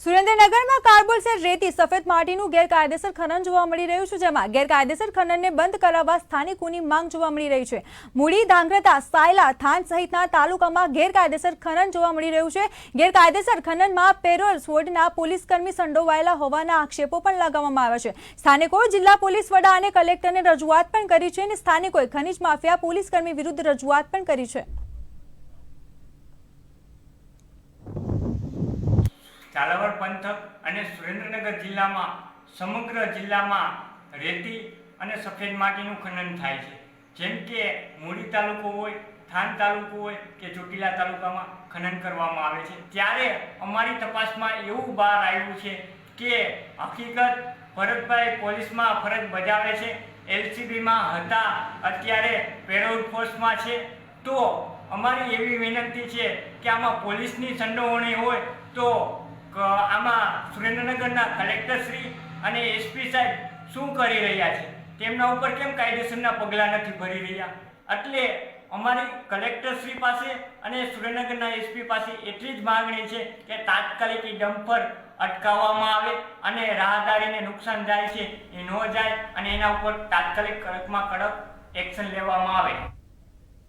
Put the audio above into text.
સુરેન્દ્રનગરમાં કાર્બોલસર રેતી, સફેદ માટીનું ગેરકાયદેસર ખનન જોવા મળી રહ્યું છે, જેમાં ગેરકાયદેસર ખનનને બંધ કરાવવા સ્થાનિકોની માંગ જોવા મળી રહી છે. મૂડી ધાંગ્રતા સાયલા થાન સહિતના તાલુકામાં ગેરકાયદેસર ખનન જોવા મળી રહ્યું છે. ગેરકાયદેસર ખનનમાં પેરોલ સ્વોર્ડના પોલીસકર્મી સંડોવાયેલા હોવાના આક્ષેપો પણ લગાવવામાં આવ્યા છે. સ્થાનિકોએ જિલ્લા પોલીસ વડા અને કલેક્ટરને રજૂઆત પણ કરી છે અને સ્થાનિકોએ ખનીજ માફિયા પોલીસકર્મી વિરુદ્ધ રજૂઆત પણ કરી છે. ઝાલાવાડ પંથક અને સુરેન્દ્રનગર જિલ્લામાં, સમગ્ર જિલ્લામાં રેતી અને સફેદ માટીનું ખનન થાય છે. જેમ કે મૂડી તાલુકો હોય, થાન તાલુકો હોય કે ચોટીલા તાલુકામાં ખનન કરવામાં આવે છે. ત્યારે અમારી તપાસમાં એવું બહાર આવ્યું છે કે હકીકત ભરતભાઈ પોલીસમાં ફરજ બજાવે છે, એલસીબીમાં હતા, અત્યારે પેરોલ ફોર્સમાં છે. તો અમારી એવી વિનંતી છે કે આમાં પોલીસની સંડોવણી હોય તો આમાં સુરેન્દ્રનગરના કલેક્ટરશ્રી અને એસપી સાહેબ શું કરી રહ્યા છે? તેમના ઉપર કેમ કાયદેસરના પગલાં નથી ભરી રહ્યા? એટલે અમારી કલેક્ટરશ્રી પાસે અને સુરેન્દ્રનગરના એસપી પાસે એટલી જ માગણી છે કે તાત્કાલિક ડમ્પર અટકાવવામાં આવે અને રાહદારીને નુકસાન જાય છે એ ન જાય અને એના ઉપર તાત્કાલિક કડકમાં કડક એક્શન લેવામાં આવે.